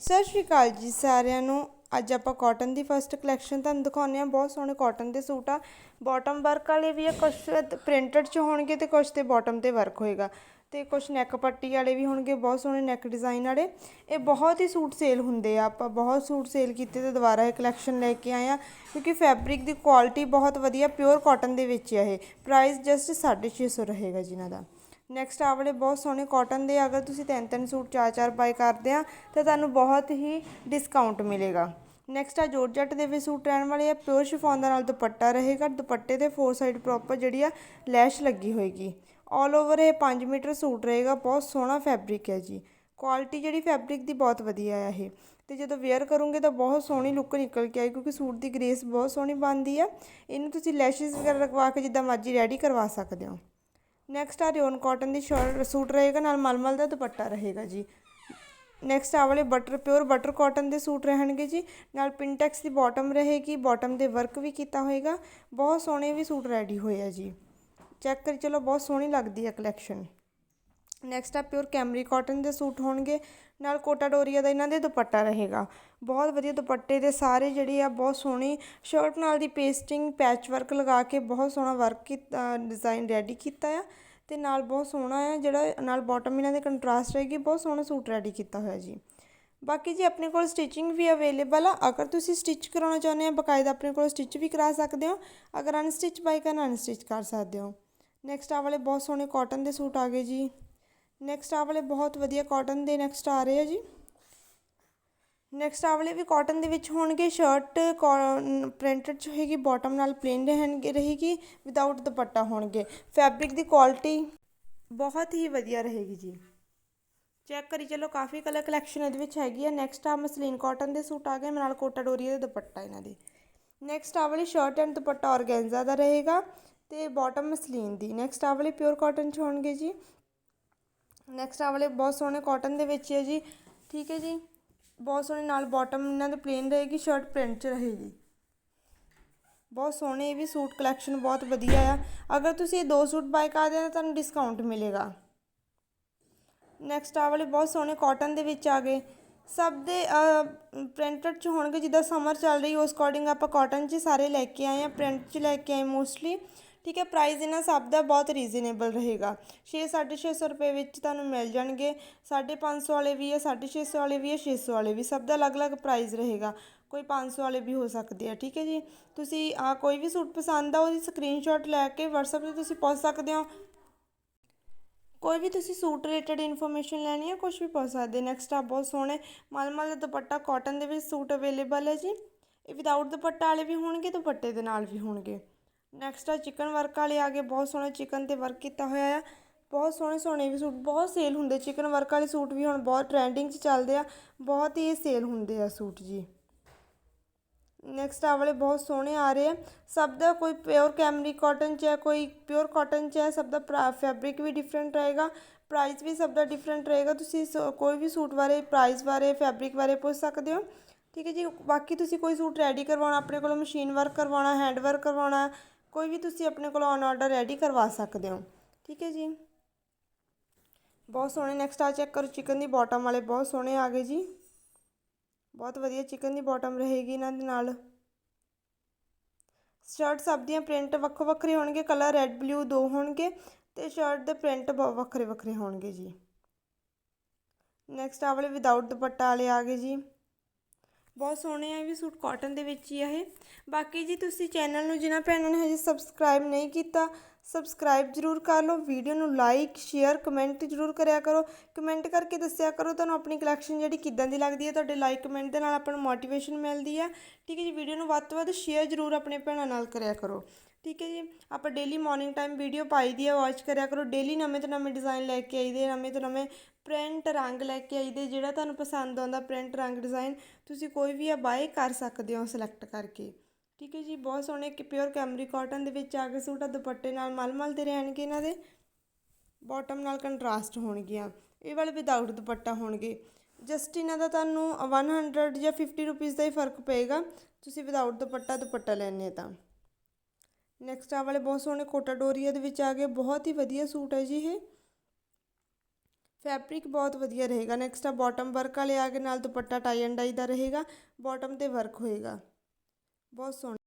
ਸਤਿ ਸ਼੍ਰੀ ਅਕਾਲ ਜੀ ਸਾਰਿਆਂ ਨੂੰ। ਅੱਜ ਆਪਾਂ ਕਾਟਨ ਦੀ ਫਸਟ ਕਲੈਕਸ਼ਨ ਤੁਹਾਨੂੰ ਦਿਖਾਉਂਦੇ ਆ ਬਹੁਤ ਸੋਹਣੇ ਕਾਟਨ ਦੇ ਸੂਟ ਆ। ਬਾਟਮ ਵਰਕ ਵਾਲੇ ਵੀ ਆ ਕੁਝ ਪ੍ਰਿੰਟਡ ਚ ਹੋਣਗੇ ਤੇ ਕੁਝ ਤੇ ਬਾਟਮ ਤੇ ਵਰਕ ਹੋਏਗਾ। ਤੇ ਕੁਝ ਨੈਕ ਪੱਟੀ ਵਾਲੇ ਵੀ ਹੋਣਗੇ, ਬਹੁਤ ਸੋਹਣੇ ਨੈਕ ਡਿਜ਼ਾਈਨ ਵਾਲੇ। ਇਹ ਬਹੁਤ ਹੀ ਸੂਟ ਸੇਲ ਹੁੰਦੇ ਆ। ਆਪਾਂ ਬਹੁਤ ਸੂਟ ਸੇਲ ਕੀਤੇ ਤੇ ਦੁਬਾਰਾ ਇਹ ਕਲੈਕਸ਼ਨ ਲੈ ਕੇ ਆਏ ਆ। ਕਿਉਂਕਿ ਫੈਬਰਿਕ ਦੀ ਕੁਆਲਿਟੀ ਬਹੁਤ ਵਧੀਆ ਪਿਓਰ ਕਾਟਨ ਦੇ ਵਿੱਚ ਆ ਇਹ। ਪ੍ਰਾਈਸ ਜਸਟ 650 ਰਹੇਗਾ ਜਿਨ੍ਹਾਂ ਦਾ। ਨੈਕਸਟ ਆ ਵਾਲੇ ਬਹੁਤ ਸੋਹਣੇ ਕਾਟਨ ਦੇ, ਅਗਰ ਤੁਸੀਂ ਤਿੰਨ ਤਿੰਨ ਸੂਟ, ਚਾਰ ਚਾਰ ਬਾਈ ਕਰਦੇ ਆ, ਤਾਂ ਤੁਹਾਨੂੰ ਬਹੁਤ ਹੀ ਡਿਸਕਾਊਂਟ ਮਿਲੇਗਾ। ਨੈਕਸਟ ਆ ਜੋਰਜੱਟ ਦੇ ਵੀ ਸੂਟ ਰਹਿਣ ਵਾਲੇ ਆ ਪਿਓਰ ਸ਼ਿਫੋਨ ਦਾ ਨਾਲ ਦੁਪੱਟਾ ਰਹੇਗਾ, ਦੁਪੱਟੇ ਦੇ ਫੋਰ ਸਾਈਡ ਪ੍ਰੋਪਰ ਜਿਹੜੀ ਆ ਲੈਸ਼ ਲੱਗੀ ਹੋਏਗੀ। ਆਲ ਓਵਰ ਇਹ 5 ਮੀਟਰ ਸੂਟ ਰਹੇਗਾ, ਬਹੁਤ ਸੋਹਣਾ ਫੈਬਰਿਕ ਹੈ ਜੀ। ਕੁਆਲਿਟੀ ਜਿਹੜੀ ਫੈਬਰਿਕ ਦੀ ਬਹੁਤ ਵਧੀਆ ਆ ਇਹ। ਤੇ ਜਦੋਂ ਵੇਅਰ ਕਰੋਗੇ ਤਾਂ ਬਹੁਤ ਸੋਹਣੀ ਲੁੱਕ ਨਿਕਲ ਕੇ ਆਈ ਕਿਉਂਕਿ ਸੂਟ ਦੀ ਗ੍ਰੇਸ ਬਹੁਤ ਸੋਹਣੀ ਬਣਦੀ ਆ। ਇਹਨੂੰ ਤੁਸੀਂ ਲੈਸ਼ਸ ਵਗੈਰਾ ਲਗਵਾ ਕੇ ਜਿੱਦਾਂ ਮਰਜ਼ੀ ਰੈਡੀ ਕਰਵਾ ਸਕਦੇ ਹੋ। ਨੈਕਸਟ ਆ ਰਿਓਨ ਕਾਟਨ ਦੀ ਸ਼ਰਟ ਸੂਟ ਰਹੇਗਾ, ਨਾਲ ਮਲਮਲ ਦਾ ਦੁਪੱਟਾ ਰਹੇਗਾ ਜੀ। ਨੈਕਸਟ ਆ ਵਾਲੇ ਬਟਰ ਪਿਓਰ ਬਟਰ ਕਾਟਨ ਦੇ ਸੂਟ ਰਹਿਣਗੇ ਜੀ। ਨਾਲ ਪਿੰਟੈਕਸ ਦੀ ਬਾਟਮ ਰਹੇਗੀ ਬਾਟਮ ਦੇ ਵਰਕ ਵੀ ਕੀਤਾ ਹੋਏਗਾ। ਬਹੁਤ ਸੋਹਣੇ ਵੀ ਸੂਟ ਰੈਡੀ ਹੋਏ ਆ ਜੀ। ਚੈੱਕ ਕਰੀ, ਚਲੋ ਬਹੁਤ ਸੋਹਣੀ ਲੱਗਦੀ ਹੈ ਕਲੈਕਸ਼ਨ ਨੈਕਸਟ ਆ ਪਿਓਰ ਕੈਮਰੀ ਕਾਟਨ ਦੇ ਸੂਟ ਹੋਣਗੇ। ਨਾਲ ਕੋਟਾ ਡੋਰੀਆ ਦਾ ਇਹਨਾਂ ਦੇ ਦੁਪੱਟਾ ਰਹੇਗਾ। ਬਹੁਤ ਵਧੀਆ ਦੁਪੱਟੇ ਦੇ ਸਾਰੇ ਜਿਹੜੇ ਆ, ਬਹੁਤ ਸੋਹਣੀ ਸ਼ਰਟ ਨਾਲ ਦੀ ਪੇਸਟਿੰਗ ਪੈਚ ਵਰਕ ਲਗਾ ਕੇ ਬਹੁਤ ਸੋਹਣਾ ਵਰਕ ਕੀਤਾ ਡਿਜ਼ਾਈਨ ਰੈਡੀ ਕੀਤਾ ਆ। ਤੇ ਨਾਲ ਬਹੁਤ ਸੋਹਣਾ ਆ ਜਿਹੜਾ, ਨਾਲ ਬਾਟਮ ਇਹਨਾਂ ਦੇ ਕੰਟਰਾਸਟ ਰਹੇਗੀ, ਬਹੁਤ ਸੋਹਣਾ ਸੂਟ ਰੈਡੀ ਕੀਤਾ ਹੋਇਆ ਜੀ। ਬਾਕੀ ਜੀ ਆਪਣੇ ਕੋਲ ਸਟਿਚਿੰਗ ਵੀ ਅਵੇਲੇਬਲ ਆ। ਅਗਰ ਤੁਸੀਂ ਸਟਿਚ ਕਰਾਉਣਾ ਚਾਹੁੰਦੇ ਆ, ਬਕਾਇਦਾ ਆਪਣੇ ਕੋਲ ਸਟਿਚ ਵੀ ਕਰਾ ਸਕਦੇ ਹੋ। ਅਗਰ ਅਨਸਟਿਚ ਬਾਈ ਕਰਨਾ ਅਨਸਟਿਚ ਕਰ ਸਕਦੇ ਹੋ। ਨੈਕਸਟ ਆ ਵਾਲੇ ਬਹੁਤ ਸੋਹਣੇ ਕਾਟਨ ਦੇ ਸੂਟ ਆ ਗਏ ਜੀ। ਨੈਕਸਟ ਆ ਵਾਲੇ ਬਹੁਤ ਵਧੀਆ ਕਾਟਨ ਦੇ ਨੈਕਸਟ ਆ ਰਹੇ ਆ ਜੀ। ਨੈਕਸਟ ਆ ਵਾਲੇ ਵੀ ਕਾਟਨ ਦੇ ਵਿੱਚ ਹੋਣਗੇ ਸ਼ਰਟ ਪ੍ਰਿੰਟਡ ਚ ਹੋਏਗੀ ਬਾਟਮ ਨਾਲ ਪਲੇਨ ਰਹਿਣਗੇ, ਰਹੇਗੀ ਵਿਦਆਊਟ ਦੁਪੱਟਾ ਹੋਣਗੇ। ਫੈਬਰਿਕ ਦੀ ਕੁਆਲਿਟੀ ਬਹੁਤ ਹੀ ਵਧੀਆ ਰਹੇਗੀ ਜੀ। ਚੈੱਕ ਕਰੀ ਚਲੋ, ਕਾਫੀ ਕਲਰ ਕਲੈਕਸ਼ਨ ਇਹਦੇ ਵਿੱਚ ਹੈਗੀ ਆ। ਨੈਕਸਟ ਆ ਮਸਲੀਨ ਕਾਟਨ ਦੇ ਸੂਟ ਆ ਗਏ ਨਾਲ ਕੋਟਾ ਡੋਰੀਆ ਦੇ ਦੁਪੱਟਾ ਇਹਨਾਂ ਦੇ। ਨੈਕਸਟ ਆ ਵਾਲੀ ਸ਼ਰਟ ਐਂਡ ਦੁਪੱਟਾ ਔਰਗੈਂਜ਼ਾ ਦਾ ਰਹੇਗਾ ਤੇ ਬਾਟਮ ਮਸਲੀਨ ਦੀ। ਨੈਕਸਟ ਆ ਵਾਲੇ ਪਿਓਰ ਕਾਟਨ ਚ ਹੋਣਗੇ ਜੀ। ਨੈਕਸਟ ਆ ਵਾਲੇ ਬਹੁਤ ਸੋਹਣੇ ਕਾਟਨ ਦੇ ਵਿੱਚ ਹੈ ਜੀ। ਠੀਕ ਹੈ ਜੀ। ਬਹੁਤ ਸੋਹਣੇ ਨਾਲ ਬਾਟਮ ਇਹਨਾਂ ਦੇ ਪਲੇਨ ਰਹੇਗੀ ਸ਼ਰਟ ਪ੍ਰਿੰਟ ਚ ਰਹੇਗੀ। ਬਹੁਤ ਸੋਹਣੇ ਇਹ ਵੀ ਸੂਟ ਕਲੈਕਸ਼ਨ ਬਹੁਤ ਵਧੀਆ ਆ। ਅਗਰ ਤੁਸੀਂ ਇਹ ਦੋ ਸੂਟ ਬਾਈ ਕਰਦੇ ਹੋ ਤੁਹਾਨੂੰ ਡਿਸਕਾਊਂਟ ਮਿਲੇਗਾ। ਨੈਕਸਟ ਆ ਵਾਲੇ ਬਹੁਤ ਸੋਹਣੇ ਕਾਟਨ ਦੇ ਵਿੱਚ ਆ ਗਏ। ਸਭ ਦੇ ਪ੍ਰਿੰਟਡ ਚ ਹੋਣਗੇ, ਜਿੱਦਾਂ ਸਮਰ ਚੱਲ ਰਹੀ, ਉਸ ਅਕੋਰਡਿੰਗ ਆਪਾਂ ਕਾਟਨ 'ਚ ਸਾਰੇ ਲੈ ਕੇ ਆਏ ਆ ਪ੍ਰਿੰਟ 'ਚ ਲੈ ਕੇ ਆਏ ਮੋਸਟਲੀ ਠੀਕ ਹੈ ਪ੍ਰਾਈਸ ਇਹਨਾਂ ਸਭ ਦਾ ਬਹੁਤ ਰੀਜ਼ਨੇਬਲ ਰਹੇਗਾ। 6 650 ਰੁਪਏ ਵਿੱਚ ਤੁਹਾਨੂੰ ਮਿਲ ਜਾਣਗੇ। 550 ਵਾਲੇ ਵੀ ਹੈ 650 ਵਾਲੇ ਵੀ ਹੈ 600 ਵਾਲੇ ਵੀ, ਸਭ ਦਾ ਅਲੱਗ-ਅਲੱਗ ਪ੍ਰਾਈਸ ਰਹੇਗਾ। ਕੋਈ 500 ਵਾਲੇ ਵੀ ਹੋ ਸਕਦੇ ਆ, ਠੀਕ ਹੈ ਜੀ। ਤੁਸੀਂ ਆ ਕੋਈ ਵੀ ਸੂਟ ਪਸੰਦ ਆ, ਉਹਦੀ ਸਕਰੀਨਸ਼ਾਟ ਲੈ ਕੇ WhatsApp ਤੇ ਤੁਸੀਂ ਪੁੱਛ ਸਕਦੇ ਹੋ। ਕੋਈ ਵੀ ਤੁਸੀਂ ਸੂਟ ਰਿਲੇਟਡ ਇਨਫੋਰਮੇਸ਼ਨ ਲੈਣੀ ਹੈ ਕੁਝ ਵੀ ਪੁੱਛ ਸਕਦੇ ਨੈਕਸਟ ਆ, ਬਹੁਤ ਸੋਹਣੇ ਮਲਮਲ ਦਾ ਦੁਪੱਟਾ ਕਾਟਨ ਦੇ ਵਿੱਚ ਸੂਟ ਅਵੇਲੇਬਲ ਹੈ ਜੀ। ਇਹ ਵਿਦਆਊਟ ਦੁਪੱਟਾ ਵਾਲੇ ਵੀ ਹੋਣਗੇ ਦੁਪੱਟੇ ਦੇ ਨਾਲ ਵੀ ਹੋਣਗੇ। ਨੈਕਸਟ ਆ ਚਿਕਨ ਵਰਕ ਵਾਲੇ ਆ ਗਏ। ਬਹੁਤ ਸੋਹਣਾ ਚਿਕਨ ਤੇ ਵਰਕ ਕੀਤਾ ਹੋਇਆ ਆ। ਬਹੁਤ ਸੋਹਣੇ ਸੋਹਣੇ ਵੀ ਸੂਟ, ਬਹੁਤ ਸੇਲ ਹੁੰਦੇ। ਚਿਕਨ ਵਰਕ ਵਾਲੇ ਸੂਟ ਵੀ ਹੁਣ ਬਹੁਤ ਟ੍ਰੈਂਡਿੰਗ 'ਚ ਚੱਲਦੇ ਆ। ਬਹੁਤ ਹੀ ਸੇਲ ਹੁੰਦੇ ਆ ਸੂਟ ਜੀ। ਨੈਕਸਟ ਆ ਵਾਲੇ ਬਹੁਤ ਸੋਹਣੇ ਆ ਰਹੇ ਆ। ਸਭ ਦਾ ਕੋਈ ਪਿਓਰ ਕੈਮਰੀ ਕਾਟਨ 'ਚ ਹੈ, ਕੋਈ ਪਿਓਰ ਕਾਟਨ 'ਚ ਹੈ, ਸਭ ਦਾ ਫੈਬਰਿਕ ਵੀ ਡਿਫਰੈਂਟ ਰਹੇਗਾ। ਪ੍ਰਾਈਸ ਵੀ ਸਭ ਦਾ ਡਿਫਰੈਂਟ ਰਹੇਗਾ। ਤੁਸੀਂ ਕੋਈ ਵੀ ਸੂਟ ਬਾਰੇ ਪ੍ਰਾਈਸ ਬਾਰੇ ਫੈਬਰਿਕ ਬਾਰੇ ਪੁੱਛ ਸਕਦੇ ਹੋ। ਠੀਕ ਹੈ ਜੀ। ਬਾਕੀ ਤੁਸੀਂ ਕੋਈ ਸੂਟ ਰੈਡੀ ਕਰਵਾਉਣਾ, ਆਪਣੇ ਕੋਲੋਂ ਮਸ਼ੀਨ ਵਰਕ ਕਰਵਾਉਣਾ ਹੈਂਡ ਵਰਕ ਕਰਵਾਉਣਾ ਕੋਈ ਵੀ ਤੁਸੀਂ ਆਪਣੇ ਕੋਲ ਔਨ ਆਰਡਰ ਰੈਡੀ ਕਰਵਾ ਸਕਦੇ ਹੋ। ਠੀਕ ਹੈ ਜੀ? ਬਹੁਤ ਸੋਹਣੇ ਨੈਕਸਟ ਆ ਚੈੱਕ ਕਰੋ ਚਿਕਨ ਦੀ ਬਾਟਮ ਵਾਲੇ ਬਹੁਤ ਸੋਹਣੇ ਆ ਗਏ ਜੀ। ਬਹੁਤ ਵਧੀਆ ਚਿਕਨ ਦੀ ਬਾਟਮ ਰਹੇਗੀ ਇਹਨਾਂ ਦੇ ਨਾਲ। ਸ਼ਰਟ ਸਭ ਦੀਆਂ ਪ੍ਰਿੰਟ ਵੱਖੋ ਵੱਖਰੇ ਹੋਣਗੇ ਕਲਰ ਰੈੱਡ ਬਲੂ ਦੋ ਹੋਣਗੇ ਤੇ ਸ਼ਰਟ ਦੇ ਪ੍ਰਿੰਟ ਵੱਖਰੇ ਵੱਖਰੇ ਹੋਣਗੇ ਜੀ। ਨੈਕਸਟ ਆ ਵਾਲੇ ਵਿਦਆਊਟ ਦੁਪੱਟਾ ਵਾਲੇ ਆ ਗਏ ਜੀ। ਬਹੁਤ ਸੋਹਣੇ ਆ ਵੀ ਸੂਟ ਕਾਟਨ ਦੇ ਵਿੱਚ ਹੀ ਆ ਇਹ। ਬਾਕੀ ਜੀ ਤੁਸੀਂ ਚੈਨਲ ਨੂੰ ਜਿਨ੍ਹਾਂ ਭੈਣਾਂ ਨੇ ਹਜੇ ਸਬਸਕ੍ਰਾਈਬ ਨਹੀਂ ਕੀਤਾ ਸਬਸਕ੍ਰਾਈਬ ਜ਼ਰੂਰ ਕਰ ਲਓ ਵੀਡੀਓ ਨੂੰ ਲਾਈਕ ਸ਼ੇਅਰ ਕਮੈਂਟ ਜ਼ਰੂਰ ਕਰਿਆ ਕਰੋ। ਕਮੈਂਟ ਕਰਕੇ ਦੱਸਿਆ ਕਰੋ ਤੁਹਾਨੂੰ ਆਪਣੀ ਕਲੈਕਸ਼ਨ ਜਿਹੜੀ ਕਿੱਦਾਂ ਦੀ ਲੱਗਦੀ ਹੈ, ਤੁਹਾਡੇ ਲਾਈਕ ਕਮੈਂਟ ਦੇ ਨਾਲ ਆਪਾਂ ਨੂੰ ਮੋਟੀਵੇਸ਼ਨ ਮਿਲਦੀ ਹੈ। ਠੀਕ ਹੈ ਜੀ ਵੀਡੀਓ ਨੂੰ ਵੱਧ ਤੋਂ ਵੱਧ ਸ਼ੇਅਰ ਜ਼ਰੂਰ ਆਪਣੇ ਭੈਣਾਂ ਨਾਲ ਕਰਿਆ ਕਰੋ। ਠੀਕ ਹੈ ਜੀ, ਆਪਾਂ ਡੇਲੀ ਮਾਰਨਿੰਗ ਟਾਈਮ ਵੀਡੀਓ ਪਾਈ ਦੀ ਹੈ ਵਾਚ ਕਰਿਆ ਕਰੋ। ਡੇਲੀ ਨਵੇਂ ਤੋਂ ਨਵੇਂ ਡਿਜ਼ਾਈਨ ਲੈ ਕੇ ਆਈਦੇ ਨਵੇਂ ਤੋਂ ਨਵੇਂ ਪ੍ਰਿੰਟ ਰੰਗ ਲੈ ਕੇ ਆਈਦੇ ਜਿਹੜਾ ਤੁਹਾਨੂੰ ਪਸੰਦ ਆਉਂਦਾ ਪ੍ਰਿੰਟ ਰੰਗ ਡਿਜ਼ਾਈਨ, ਤੁਸੀਂ ਕੋਈ ਵੀ ਆ ਬਾਏ ਕਰ ਸਕਦੇ ਹੋ ਸਿਲੈਕਟ ਕਰਕੇ। ਠੀਕ ਹੈ ਜੀ, ਬਹੁਤ ਸੋਹਣੇ ਕਿ ਪਿਓਰ ਕੈਮਰੀ ਕਾਟਨ ਦੇ ਵਿੱਚ ਆ ਕੇ ਸੂਟ ਆ, ਦੁਪੱਟੇ ਨਾਲ ਮਲਮਲ ਦੇ ਰਹਿਣਗੇ ਇਹਨਾਂ ਦੇ। ਬਾਟਮ ਨਾਲ ਕੰਟਰਾਸਟ ਹੋਣਗੀਆਂ। ਇਹ ਵਾਲੇ ਵਿਦਆਊਟ ਦੁਪੱਟਾ ਹੋਣਗੇ। ਜਸਟ ਇਹਨਾਂ ਦਾ ਤੁਹਾਨੂੰ 100 ਜਾਂ 50 ਰੁਪੀਸ ਦਾ ਹੀ ਫ਼ਰਕ ਪਏਗਾ। ਤੁਸੀਂ ਵਿਦਆਊਟ ਦੁਪੱਟਾ ਦੁਪੱਟਾ ਲੈਣੇ ਤਾਂ। ਨੈਕਸਟ ਆ ਵਾਲੇ ਬਹੁਤ ਸੋਹਣੇ ਕੋਟਾ ਡੋਰੀਆ ਦੇ ਵਿੱਚ ਆ ਗਏ। ਬਹੁਤ ਹੀ ਵਧੀਆ ਸੂਟ ਹੈ ਜੀ ਇਹ। ਫੈਬਰਿਕ ਬਹੁਤ ਵਧੀਆ ਰਹੇਗਾ। ਨੈਕਸਟ ਆ ਬਾਟਮ ਵਰਕ ਵਾਲੇ ਆ ਗਏ। ਨਾਲ ਦੁਪੱਟਾ ਟਾਈ ਐਂਡ ਡਾਈ ਦਾ ਰਹੇਗਾ। ਬਾਟਮ ਤੇ ਵਰਕ ਹੋਏਗਾ। ਬਹੁਤ ਸੋਹਣਾ।